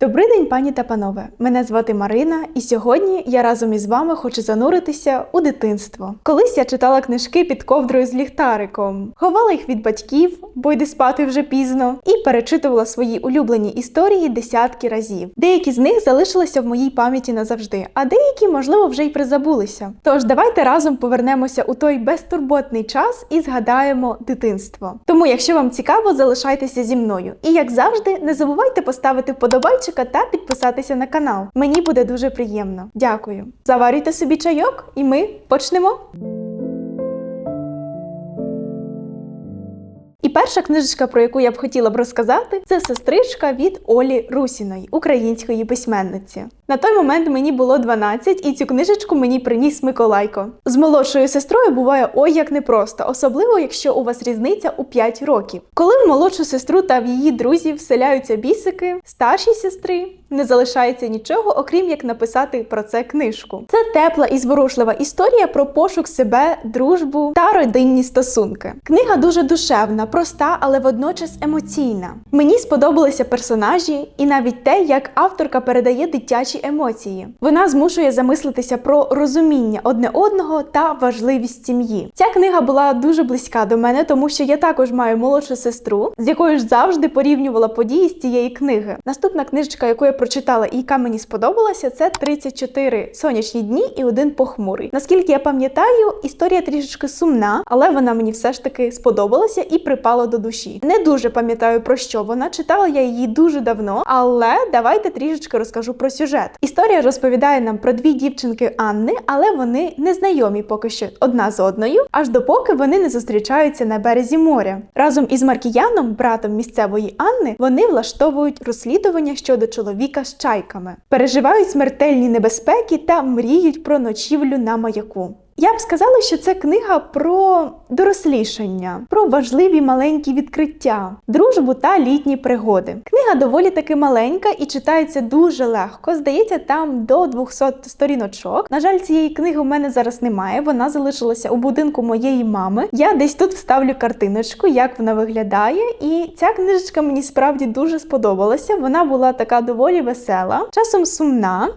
Добрий день, пані та панове. Мене звати Марина, і сьогодні я разом із вами хочу зануритися у дитинство. Колись я читала книжки під ковдрою з ліхтариком, ховала їх від батьків, бо йди спати вже пізно, і перечитувала свої улюблені історії десятки разів. Деякі з них залишилися в моїй пам'яті назавжди, а деякі, можливо, вже й призабулися. Тож давайте разом повернемося у той безтурботний час і згадаємо дитинство. Тому, якщо вам цікаво, залишайтеся зі мною. І як завжди, не забувайте поставити вподобайчика та підписатися на канал. Мені буде дуже приємно. Дякую. Заварюйте собі чайок, і ми почнемо. І перша книжечка, про яку я б хотіла б розказати, це сестричка від Олі Русіної, української письменниці. На той момент мені було 12, і цю книжечку мені приніс Миколайко. З молодшою сестрою буває ой як непросто, особливо якщо у вас різниця у 5 років. Коли в молодшу сестру та в її друзів вселяються бісики, старшій сестри не залишається нічого, окрім як написати про це книжку. Це тепла і зворушлива історія про пошук себе, дружбу та родинні стосунки. Книга дуже душевна, проста, але водночас емоційна. Мені сподобалися персонажі і навіть те, як авторка передає дитячі емоції. Вона змушує замислитися про розуміння одне одного та важливість сім'ї. Ця книга була дуже близька до мене, тому що я також маю молодшу сестру, з якою ж завжди порівнювала події з цієї книги. Наступна книжечка, яку я прочитала і яка мені сподобалася, це 34 сонячні дні і один похмурий. Наскільки я пам'ятаю, історія трішечки сумна, але вона мені все ж таки сподобалася і припала до душі. Не дуже пам'ятаю про що вона читала я її дуже давно, але давайте трішечки розкажу про сюжет. Історія розповідає нам про дві дівчинки Анни, але вони не знайомі поки що одна з одною, аж допоки вони не зустрічаються на березі моря. Разом із Маркіяном, братом місцевої Анни, вони влаштовують розслідування щодо чоловіка з чайками, переживають смертельні небезпеки та мріють про ночівлю на маяку. Я б сказала, що це книга про дорослішання, про важливі маленькі відкриття, дружбу та літні пригоди. Книга доволі таки маленька і читається дуже легко. Здається, там до 200 сторіночок. На жаль, цієї книги у мене зараз немає. Вона залишилася у будинку моєї мами. Я десь тут вставлю картиночку, як вона виглядає. І ця книжечка мені справді дуже сподобалася. Вона була така доволі весела, часом сумна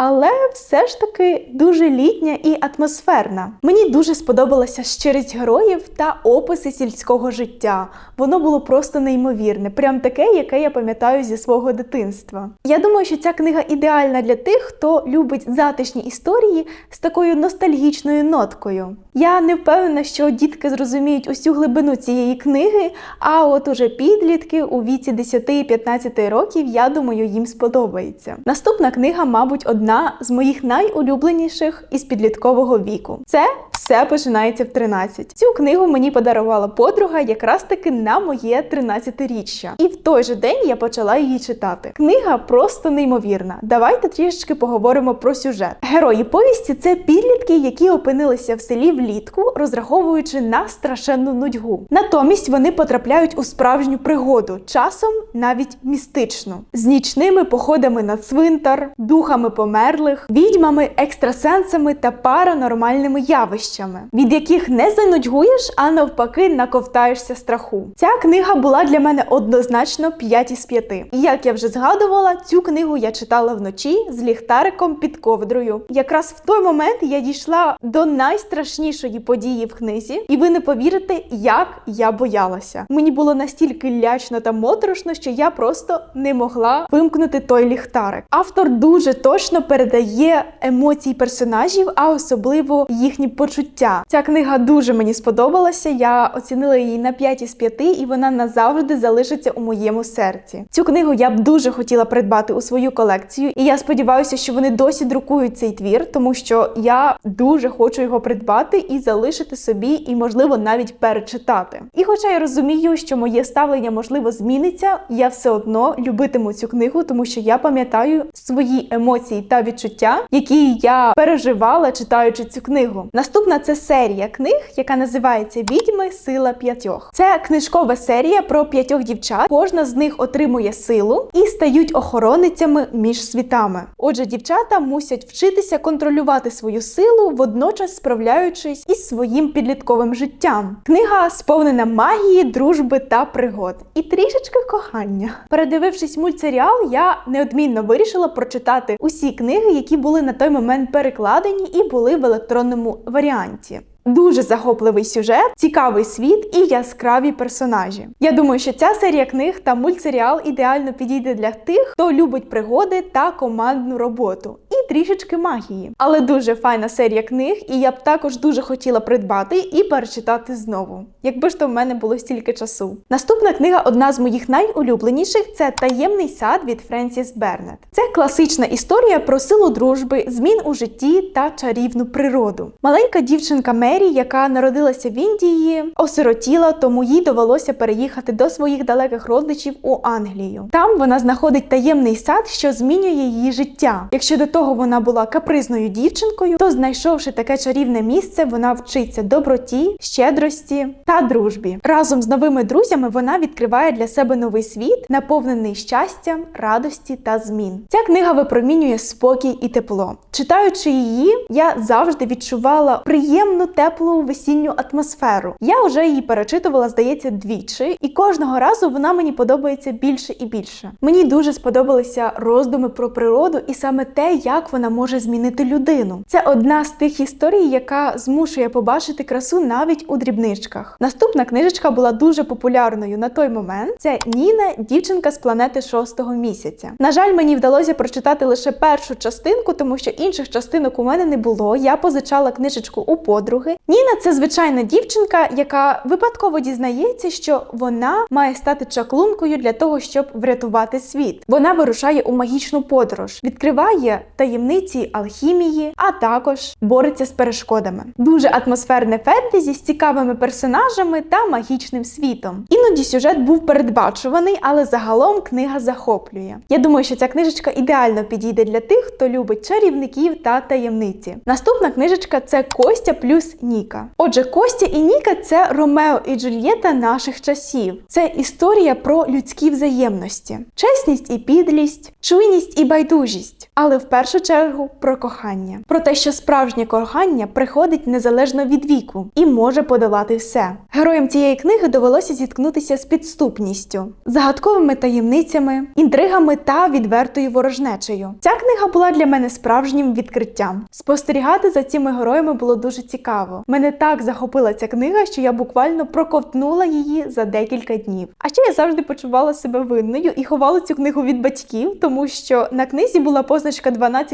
але все ж таки дуже літня і атмосферна. Мені дуже сподобалася щирість героїв та описи сільського життя. Воно було просто неймовірне, прям таке, яке я пам'ятаю зі свого дитинства. Я думаю, що ця книга ідеальна для тих, хто любить затишні історії з такою ностальгічною ноткою. Я не впевнена, що дітки зрозуміють усю глибину цієї книги, а от уже підлітки у віці 10-15 років, я думаю, їм сподобається. Наступна книга, мабуть, одна з моїх найулюбленіших із підліткового віку. Це все починається в 13. Цю книгу мені подарувала подруга якраз таки на моє 13-річчя. І в той же день я почала її читати. Книга просто неймовірна. Давайте трішечки поговоримо про сюжет. Герої повісті це підлітки, які опинилися в селі влітку, розраховуючи на страшенну нудьгу. Натомість вони потрапляють у справжню пригоду, часом навіть містичну, з нічними походами на цвинтар, духами померлих, відьмами, екстрасенсами та паранормальними явищами, від яких не занудьгуєш, а навпаки, наковтаєшся страху. Ця книга була для мене однозначно 5 із 5. І як я вже згадувала, цю книгу я читала вночі з ліхтариком під ковдрою. Якраз в той момент я дійшла до найстрашнішої події в книзі, і ви не повірите, як я боялася. Мені було настільки лячно та моторошно, що я просто не могла вимкнути той ліхтарик. Автор дуже точно передає емоції персонажів, а особливо їхні почуття. Ця книга дуже мені сподобалася. Я оцінила її на 5 із 5, і вона назавжди залишиться у моєму серці. Цю книгу я б дуже хотіла придбати у свою колекцію, і я сподіваюся, що вони досі друкують цей твір, тому що я дуже хочу його придбати і залишити собі, і можливо навіть перечитати. І хоча я розумію, що моє ставлення можливо зміниться, я все одно любитиму цю книгу, тому що я пам'ятаю свої емоції та відчуття, які я переживала, читаючи цю книгу. Наступна це серія книг, яка називається Відьми Сила п'ятьох. Це книжкова серія про п'ятьох дівчат. Кожна з них отримує силу і стають охороницями між світами. Отже, дівчата мусять вчитися контролювати свою силу, водночас справляючись із своїм підлітковим життям. Книга сповнена магії, дружби та пригод, і трішечки кохання. Передивившись мультсеріал, я неодмінно вирішила прочитати усі книги, які були на той момент перекладені і були в електронному варіанті. Дуже захопливий сюжет, цікавий світ і яскраві персонажі. Я думаю, що ця серія книг та мультсеріал ідеально підійде для тих, хто любить пригоди та командну роботу. Трішечки магії. Але дуже файна серія книг, і я б також дуже хотіла придбати і перечитати знову. Якби ж то в мене було стільки часу. Наступна книга, одна з моїх найулюбленіших, це Таємний сад від Френсіс Бернет. Це класична історія про силу дружби, змін у житті та чарівну природу. Маленька дівчинка Мері, яка народилася в Індії, осиротіла, тому їй довелося переїхати до своїх далеких родичів у Англію. Там вона знаходить таємний сад, що змінює її життя. Якщо до того вона була капризною дівчинкою, то знайшовши таке чарівне місце, вона вчиться доброті, щедрості та дружбі. Разом з новими друзями вона відкриває для себе новий світ, наповнений щастям, радості та змін. Ця книга випромінює спокій і тепло. Читаючи її, я завжди відчувала приємну теплу весінню атмосферу. Я вже її перечитувала, здається, двічі, і кожного разу вона мені подобається більше і більше. Мені дуже сподобалися роздуми про природу і саме те, як вона може змінити людину. Це одна з тих історій, яка змушує побачити красу навіть у дрібничках. Наступна книжечка була дуже популярною на той момент. Це Ніна, дівчинка з планети шостого місяця. На жаль, мені вдалося прочитати лише першу частинку, тому що інших частинок у мене не було. Я позичала книжечку у подруги. Ніна це звичайна дівчинка, яка випадково дізнається, що вона має стати чаклункою для того, щоб врятувати світ. Вона вирушає у магічну подорож, відкриває таємниці алхімії, а також бореться з перешкодами. Дуже атмосферне фентезі з цікавими персонажами та магічним світом. Іноді сюжет був передбачуваний, але загалом книга захоплює. Я думаю, що ця книжечка ідеально підійде для тих, хто любить чарівників та таємниці. Наступна книжечка це Костя плюс Ніка. Отже, Костя і Ніка це Ромео і Джульєта наших часів. Це історія про людські взаємності, чесність і підлість, чуйність і байдужість, але в першу чергу про кохання, про те, що справжнє кохання приходить незалежно від віку і може подолати все. Героям цієї книги довелося зіткнутися з підступністю, загадковими таємницями, інтригами та відвертою ворожнечею. Ця книга була для мене справжнім відкриттям. Спостерігати за цими героями було дуже цікаво. Мене так захопила ця книга, що я буквально проковтнула її за декілька днів. А ще я завжди почувала себе винною і ховала цю книгу від батьків, тому що на книзі була позначка 12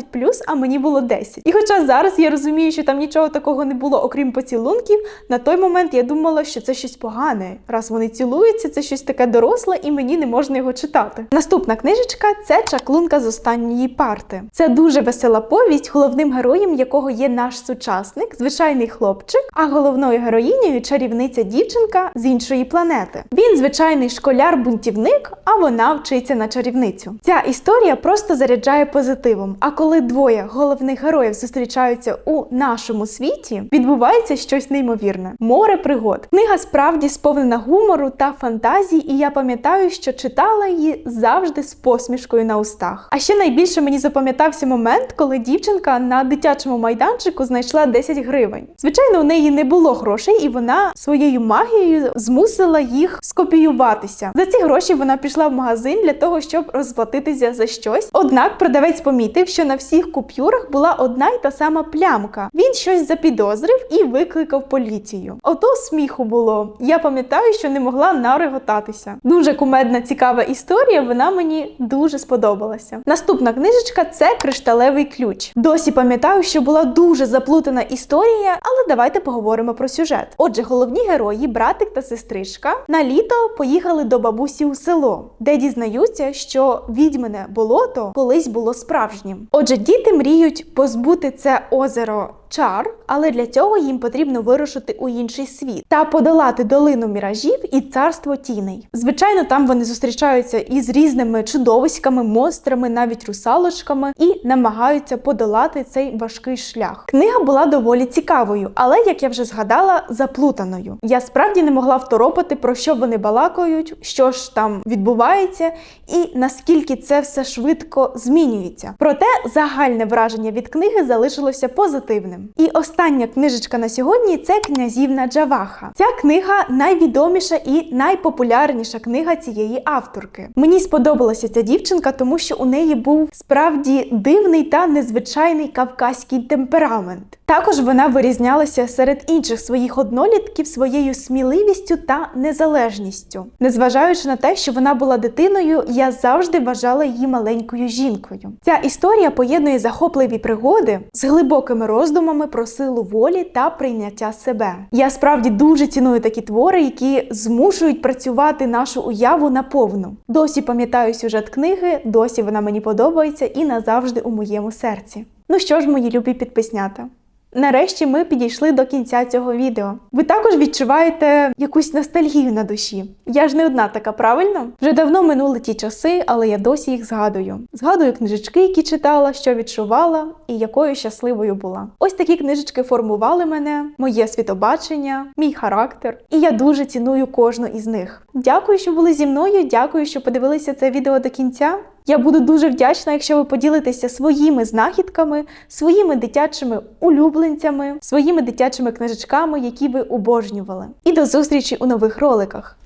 а мені було 10. І хоча зараз я розумію, що там нічого такого не було, окрім поцілунків, на той момент я думала, що це щось погане. Раз вони цілуються, це щось таке доросле, і мені не можна його читати. Наступна книжечка це чаклунка з останньої парти. Це дуже весела повість, головним героєм якого є наш сучасник, звичайний хлопчик, а головною героїнею чарівниця дівчинка з іншої планети. Він звичайний школяр-бунтівник, а вона вчиться на чарівницю. Ця історія просто заряджає позитивом. А коли двоє головних героїв зустрічаються у нашому світі, відбувається щось неймовірне. Море пригод. Книга справді сповнена гумору та фантазії, і я пам'ятаю, що читала її завжди з посмішкою на устах. А ще найбільше мені запам'ятався момент, коли дівчинка на дитячому майданчику знайшла 10 гривень. Звичайно, у неї не було грошей, і вона своєю магією змусила їх скопіюватися. За ці гроші вона пішла в магазин для того, щоб розплатитися за щось. Однак продавець помітив, що на всіх купюрах була одна й та сама плямка. Він щось запідозрив і викликав поліцію. Ото сміху було. Я пам'ятаю, що не могла нареготатися. Дуже кумедна, цікава історія. Вона мені дуже сподобалася. Наступна книжечка це кришталевий ключ. Досі пам'ятаю, що була дуже заплутана історія, але давайте поговоримо про сюжет. Отже, головні герої, братик та сестричка, на літо поїхали до бабусі у село, де дізнаються, що відьмине болото колись було справжнім. Отже, діти мріють позбути це озеро чар, але для цього їм потрібно вирушити у інший світ та подолати долину міражів і царство тіней. Звичайно, там вони зустрічаються із різними чудовиськами, монстрами, навіть русалочками, і намагаються подолати цей важкий шлях. Книга була доволі цікавою, але як я вже згадала, заплутаною. Я справді не могла второпати, про що вони балакають, що ж там відбувається, і наскільки це все швидко змінюється. Проте загальне враження від книги залишилося позитивним. І остання книжечка на сьогодні це князівна Джаваха. Ця книга найвідоміша і найпопулярніша книга цієї авторки. Мені сподобалася ця дівчинка, тому що у неї був справді дивний та незвичайний кавказький темперамент. Також вона вирізнялася серед інших своїх однолітків своєю сміливістю та незалежністю. Незважаючи на те, що вона була дитиною, я завжди вважала її маленькою жінкою. Ця історія поєднує захопливі пригоди з глибокими роздумами про силу волі та прийняття себе. Я справді дуже ціную такі твори, які змушують працювати нашу уяву наповну. Досі пам'ятаю сюжет книги, досі вона мені подобається і назавжди у моєму серці. Ну що ж, мої любі підписнята. Нарешті ми підійшли до кінця цього відео. Ви також відчуваєте якусь ностальгію на душі. Я ж не одна така, правильно? Вже давно минули ті часи, але я досі їх згадую. Згадую книжечки, які читала, що відчувала, і якою щасливою була. Ось такі книжечки формували мене, моє світобачення, мій характер. І я дуже ціную кожну із них. Дякую, що були зі мною. Дякую, що подивилися це відео до кінця. Я буду дуже вдячна, якщо ви поділитеся своїми знахідками, своїми дитячими улюбленцями, своїми дитячими книжечками, які ви обожнювали. І до зустрічі у нових роликах.